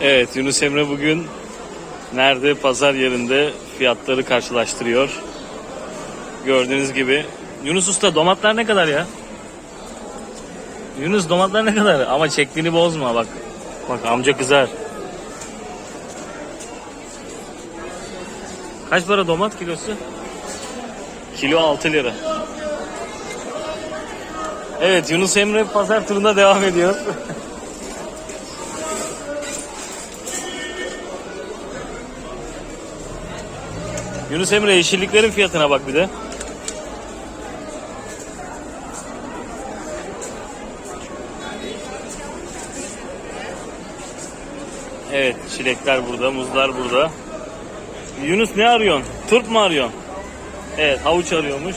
Evet Yunus Emre bugün nerede? Pazar yerinde fiyatları karşılaştırıyor. Gördüğünüz gibi. Yunus Usta domatlar ne kadar ya? Yunus domatlar ne kadar? Ama çektiğini bozma bak. Bak amca kızar. Kaç para domat kilosu? Kilo 6 lira. Evet Yunus Emre pazar turuna devam ediyor. Yunus Emre yeşilliklerin fiyatına bak bir de. Evet çilekler burada, muzlar burada. Yunus ne arıyorsun? Turp mu arıyorsun? Evet havuç arıyormuş.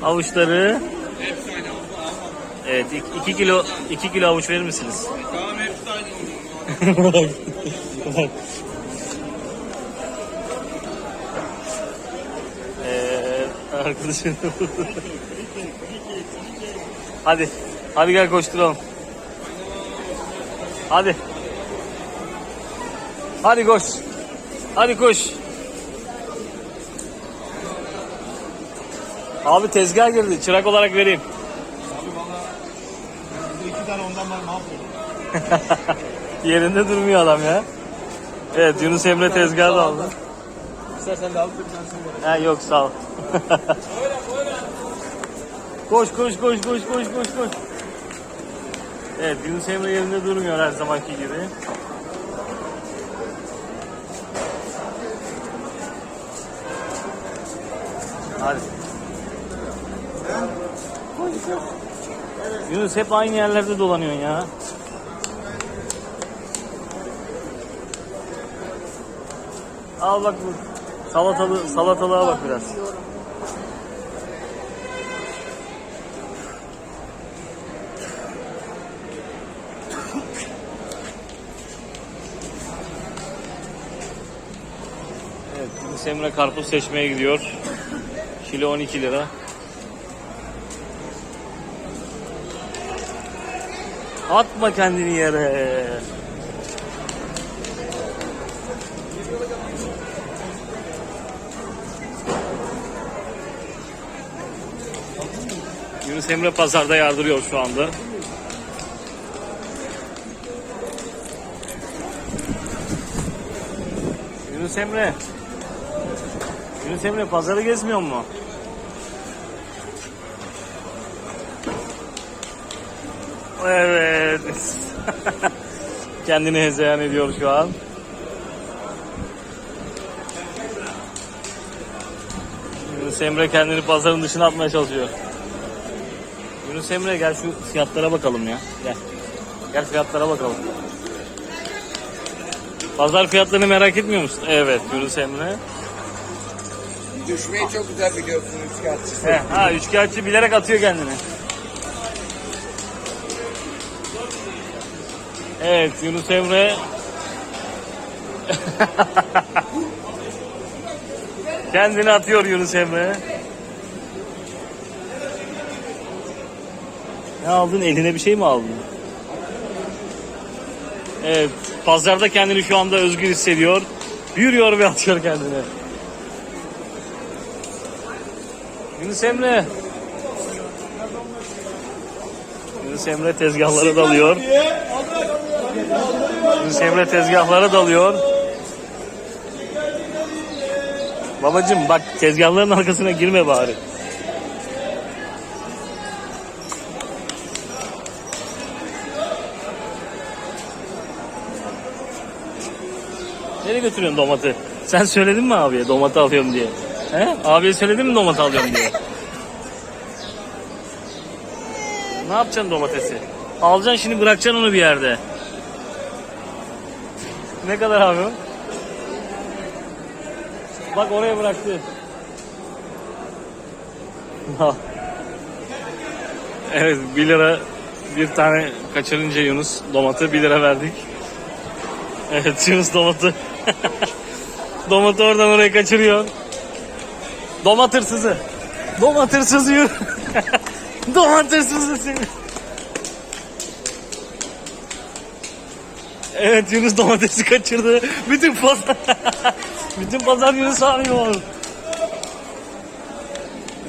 Havuçları Hepsi aynı oldu ama. Evet 2 kilo 2 kilo havuç verir misiniz? Tamam hepsi aynı oldu. Evet arkadaşım. hadi. Hadi gel koşturalım. Hadi. Hadi koş. Hadi koş. Abi tezgah girdi. Çırak olarak vereyim. Var mahvoldum. Yerinde durmuyor adam ya. Evet Yunus Emre tezgahı da aldı. İstersen de söyle. Ha yok sağ ol. koş koş koş koş koş koş koş. Evet Yunus Emre yerinde durmuyor her zamanki gibi. Yunus hep aynı yerlerde dolanıyorsun ya. Al bak bu salatalı salatalığa bak biraz. Evet, Yunus Emre karpuz seçmeye gidiyor. Kilo 12 lira. Atma kendini yere. Yunus Emre pazarda yardırıyor şu anda. Yunus Emre. Yunus Emre pazarı gezmiyor mu? Evet. Kendini hezeyan ediyor şu an. Yunus Emre kendini pazarın dışına atmaya çalışıyor. Yunus Emre gel şu fiyatlara bakalım ya. Gel. Gel fiyatlara bakalım. Pazar fiyatlarını merak etmiyor musun? Evet Yunus Emre. Düşmeyi çok güzel biliyorsun üçkağıtçı. He, ha üçkağıtçı bilerek atıyor kendini. Evet Yunus Emre. kendini atıyor Yunus Emre. Ne aldın? Eline bir şey mi aldın? Evet. Pazarda kendini şu anda özgür hissediyor. Yürüyor ve atıyor kendini. Yunus Emre. Yunus Emre tezgahlara dalıyor. Yunus tezgahlara dalıyor. Babacım bak tezgahların arkasına girme bari. Nereye götürüyorsun domatı? Sen söyledin mi abiye domatı alıyorum diye? He? Abiye söyledin mi domatı alıyorum diye? Ne yapacaksın domatesi? Alacaksın şimdi bırakacaksın onu bir yerde. Ne kadar abi? Bak oraya bıraktı. evet 1 lira bir tane kaçırınca Yunus domatı 1 lira verdik. Evet Yunus domatı. domatı oradan oraya kaçırıyor. Domat hırsızı. Domat hırsızı yürü. Domates hızlı seni. Evet Yunus domatesi kaçırdı. Bütün pazar Bütün pazar Yunus arıyor.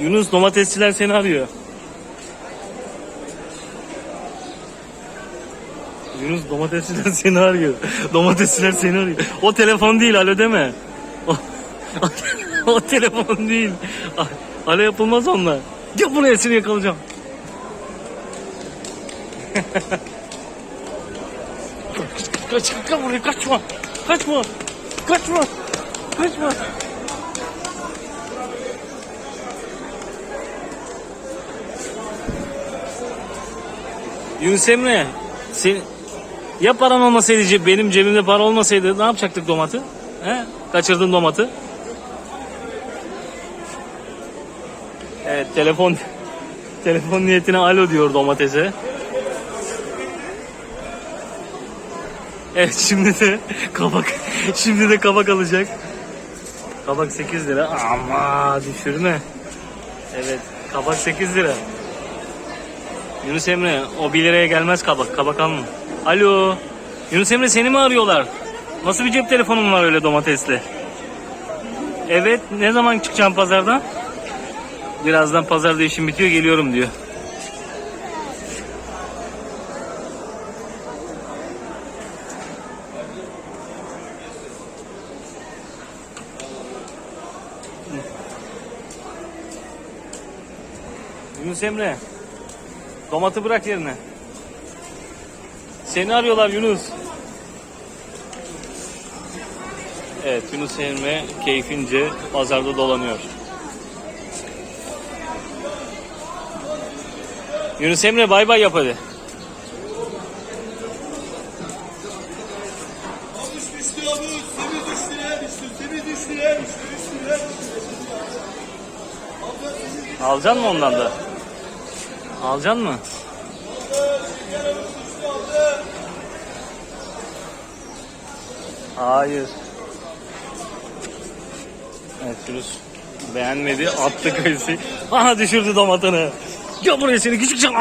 Yunus domatesçiler seni arıyor. Yunus domatesçiler seni arıyor. Domatesçiler seni arıyor. O telefon değil alo deme. O, o, telefon değil. Alo yapılmaz onunla. Gel buraya seni yakalayacağım. Kaç, kaç, buraya kaçma. Kaçma. Kaçma. Kaçma. Yunus Emre, sen, ya paran olmasaydı, benim cebimde para olmasaydı ne yapacaktık domatı? He? Kaçırdın domatı. Evet, telefon telefon niyetine alo diyor domatese. Evet, şimdi de kabak şimdi de kabak alacak. Kabak 8 lira. Ama düşürme. Evet, kabak 8 lira. Yunus Emre o 1 liraya gelmez kabak. Kabak alma. Alo. Yunus Emre seni mi arıyorlar? Nasıl bir cep telefonun var öyle domatesli? Evet. Ne zaman çıkacağım pazardan? Birazdan pazarda işim bitiyor geliyorum diyor. Yunus Emre. Domatı bırak yerine. Seni arıyorlar Yunus. Evet Yunus Emre keyfince pazarda dolanıyor. Yunus Emre bay bay yap hadi. Alacaksın mı ondan da? Alacaksın mı? Hayır. Evet Yunus beğenmedi attı kayısı. Aha düşürdü domatını. Gel buraya seni küçük can.